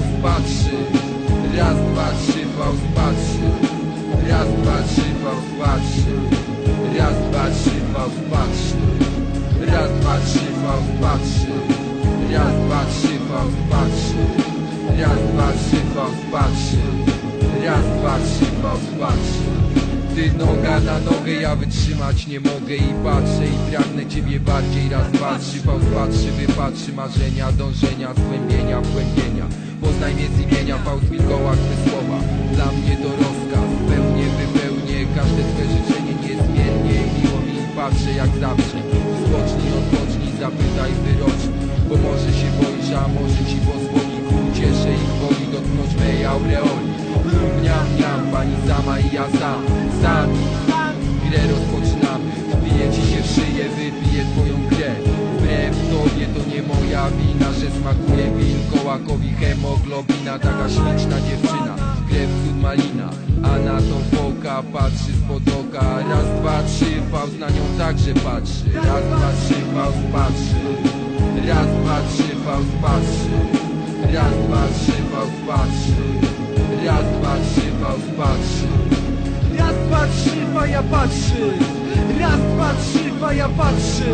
pauz, patrzy Raz, dwa, trzy, pauz, patrzy Raz, dwa, trzy, patrzy Raz, dwa, trzy, patrzy Raz, dwa, trzy, patrzy Ty noga na nogę, ja wytrzymać nie mogę I patrzę i pragnę ciebie bardziej. Raz, dwa, trzy, Faust patrzy Wypatrzy marzenia, dążenia, zgłębienia, wgłębienia. Poznaj mnie z imienia, Faust wilkołak, te słowa. Dla mnie to rozkaz, pełnie wypełnię. Każde twe życzenie niezmiennie Miło mi patrzę jak zawsze. Spocznij, odpocznij, zapytaj, wyrocznij Bo może się boisz, a może ci pozwoli. Ku cieszę ich woli dotknąć mej aureoli. Lum, niam, niam, pani sama i ja wilkołakowi hemoglobina Taka śliczna dziewczyna Krew cud malina. A na tą foka patrzy spod oka Raz, dwa, trzy, Faust na nią także patrzy. Raz, dwa, trzy, Faust patrzy. Raz, dwa, trzy, Faust patrzy. Raz, dwa, trzy, Faust patrzy. Raz, dwa, trzy, Faust patrzy. Raz, dwa, trzy, faja patrzy. Raz, dwa, trzy, faja patrzy.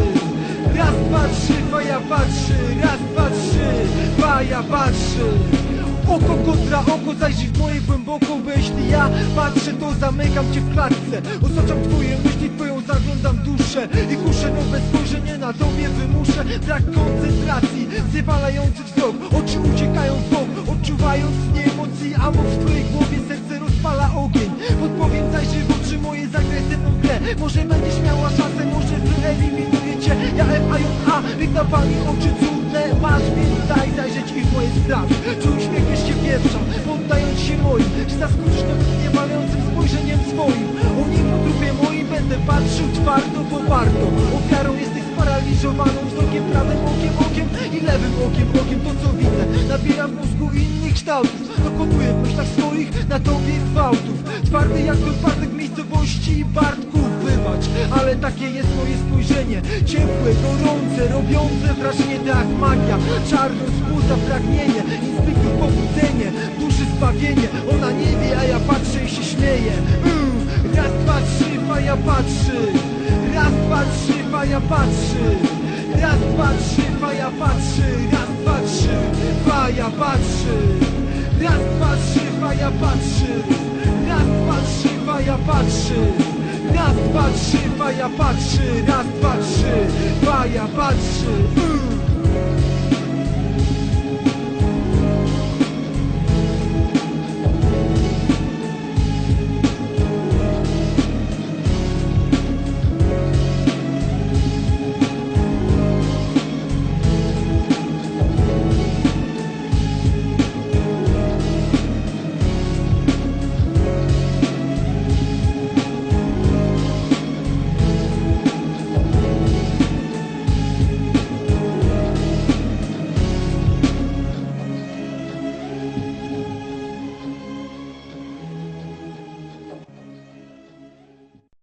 Raz, dwa, trzy, faja patrzy. Raz, dwa, trzy, faja patrzy Oko kontra oko, zajrzyj w moje głęboko Bo jeśli ja patrzę, to zamykam cię w klatce. Osaczam twoje myśli, twoją zaglądam duszę. I kuszę nowe spojrzenie na tobie wymuszę. Brak koncentracji, zjewalający wzrok. Oczy uciekają w bok, odczuwając nie emocji Amok w twojej głowie, serce rozpala ogień. Podpowiem, zajrzyj w oczy moje, w grę. Może będziesz miała szansę, może wyeliminuję cię Ja F, A, J, A, ryk cudne Masz, więc daj zajrzeć i w moje sprawy Czy uśmiechniesz się pierwsza, poddając się moim. Czy zaskoczysz zniewalającym spojrzeniem swoim. O niej po trupie moim będę patrzył twardo, bo warto. Ofiarą jesteś sparaliżowaną wzrokiem Prawym okiem, okiem i lewym okiem, okiem. To co widzę, nabieram mózgu innych kształtów. Dokonuję w myślach swoich na tobie gwałtów. Twardy jak do twardych miejscowości i Ale takie jest moje spojrzenie. Ciepłe, gorące, robiące wrażenie to jak magia. Czarno wzbudza pragnienie, instynktu pobudzenie. Duszy zbawienie, ona nie wie, a ja patrzę i się śmieję. Mm. Raz, dwa, trzy, faja patrzy Raz, dwa, trzy, faja patrzy Raz, dwa, trzy, faja patrzy Raz, dwa, trzy, faja patrzy Raz, dwa, trzy, faja patrzy Raz, trzy, faja patrzy patrzy, Maja patrzy, raz, dwa, trzy Maja patrzy.